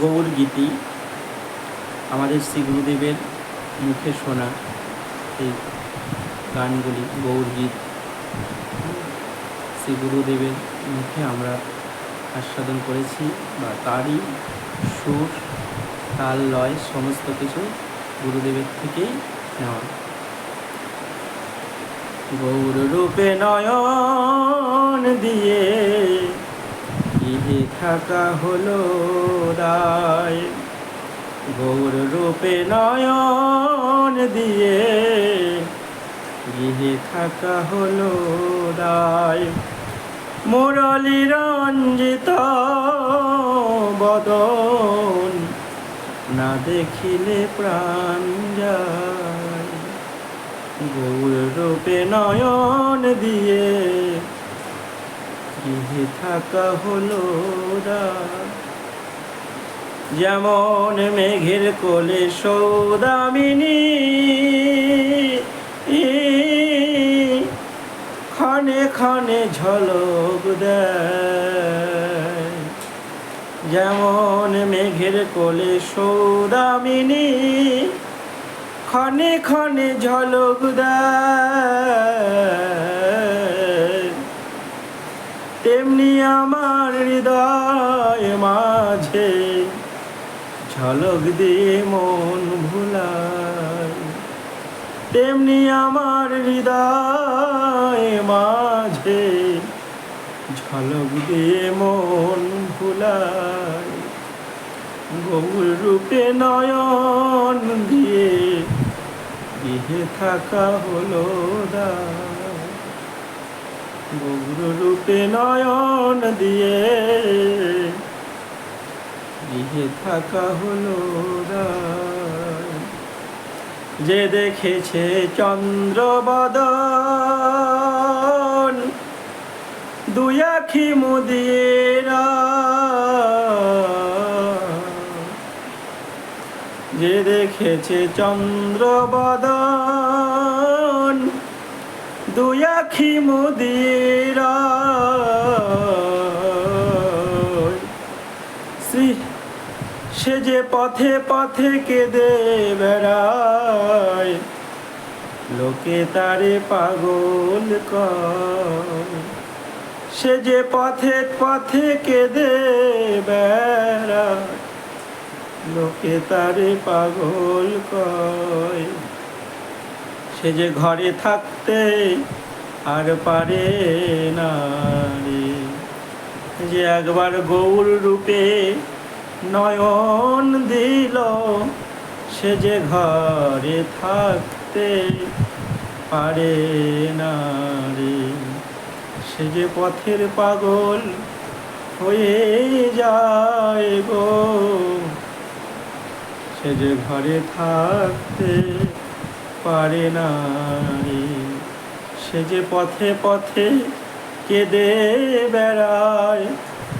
গৌর গীতি, আমাদের শ্রী গুরুদেবের মুখে শোনা এই গানগুলি, গৌর গীত। শ্রী গুরুদেবের মুখে আমরা আস্বাদন করেছি বা তারই সুর, তাল, লয়, সমস্ত কিছু গুরুদেবের থেকেই নেওয়া। গৌর রূপে নয়ন দিয়ে ইহে থাকা হলো রায়। গৌর রূপে নয়ন দিয়ে গৃহে থাকা হলো রায়। মুরলী রঞ্জিত বদন না দেখিলে প্রাণ যায়। গৌর রূপে নয়ন দিয়ে গৃহে থাকা হলো যেমন মেঘের কোলে সৌদামিনী, ক্ষণে ক্ষণে ঝলক দেয়। যেমন মেঘের কোলে সৌদামিনী, ক্ষণে ক্ষণে ঝলক দেয়। তেমনি আমার হৃদয় মাঝে ঝলক দিয়ে মন ভুলায়। তেমনি আমার হৃদয় মাঝে ঝলক দিয়ে মন ভুলায়। গৌর রূপে নয়ন দিয়ে গৃহে থাকা হলো দায়। গৌর রূপে নয়ন দিয়ে গৃহে থাকা হলো। যে দেখেছে চন্দ্রবদন দুই আখি মুদিয়ে যে দেখেছে চন্দ্রবদন দুই আখি মুদির সে যে পথে পথে কেঁদে বেড়ায়, লোকে তারে পাগল সে যে পথে পথে কেঁদে বেড়ায়, লোকে তারে পাগল কয়। সে যে ঘরে থাকতে আর পারে না রে। যে একবার গৌর রূপে নয়ন দিল, সে যে ঘরে থাকতে পারে না রে। সে যে পথের পাগল হয়ে যায় গো, সে যে ঘরে থাকতে পারে না সে যে পথে পথে কেঁদে বেড়ায়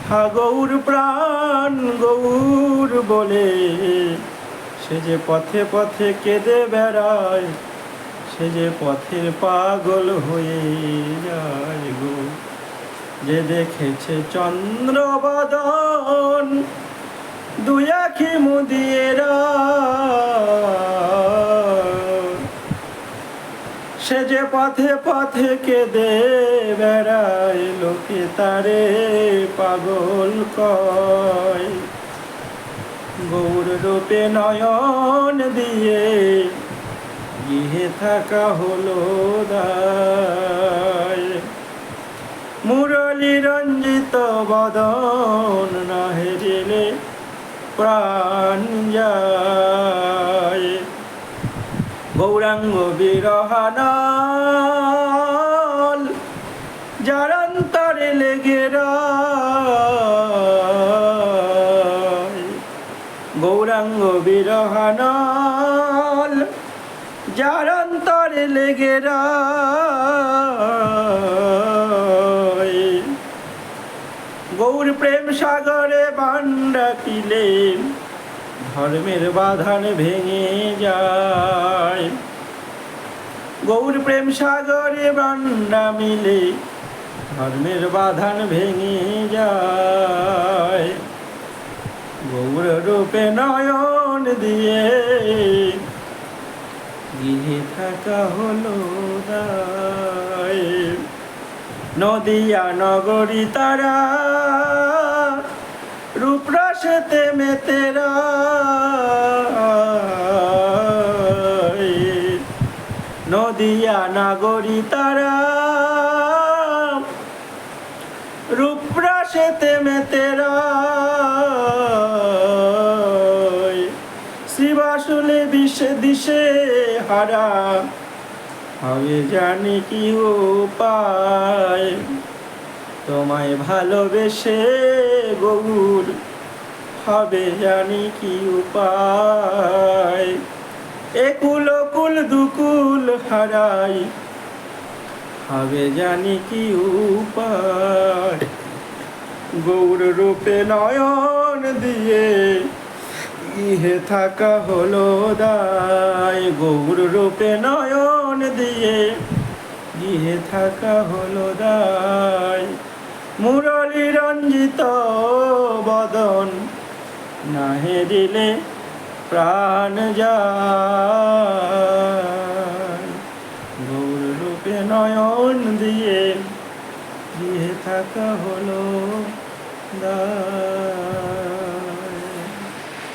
হা গৌর প্রাণ গৌর বলে। সে যে পথে পথে কেঁদে বেড়ায়, সে যে পথের পাগল হয়ে যায় গো। যে দেখেছে চন্দ্রবদন দুই আখি মুদিয়ে সে যে পথে পথে কেঁদে বেড়ায়, লোকে তারে পাগল কয়। গৌর রূপে নয়ন দিয়ে গৃহে থাকা হলো মুরলী রঞ্জিত বদন না হেরিলে প্রাণ যায়। গৌরাঙ্গ বিরহানল, যার অন্তরে লেগে গৌরাঙ্গ বিরহানল, যার অন্তরে লেগে। গৌর প্রেম সাগরে বান্ডা কিলেন ধর্মের বাধান ভেঙে যায়। গৌর প্রেম সাগরে বান্ডা মিলে ধর্মের বাধান ভেঙে যায়। গৌর রূপে নয়ন দিয়ে গৃহে থাকা হলো দায় নদিয়া নগরী তারা রূপরাসেতে মেতেরা নদিয়া নাগরী তারা। রূপরাসেতে মেতেরা শ্রীবাসুলে বিষে দিশে হারা। হবে জানি কি উপায়। তোমায় ভালোবেসে গৌর হবে জানি কি উপায়। একুল কুল দুকুল হারাই, হবে জানি কি উপায়। গৌর রূপে নয়ন দিয়ে ইহে থাকা হলো দায়। গৌর রূপে নয়ন দিয়ে গৃহে থাকা হলো দায়। মুরলী রঞ্জিত বদন নাহে দিলে প্রাণ যায়। গৌর রূপে নয়ন দিয়ে দিয়ে থাকা হলো দায়।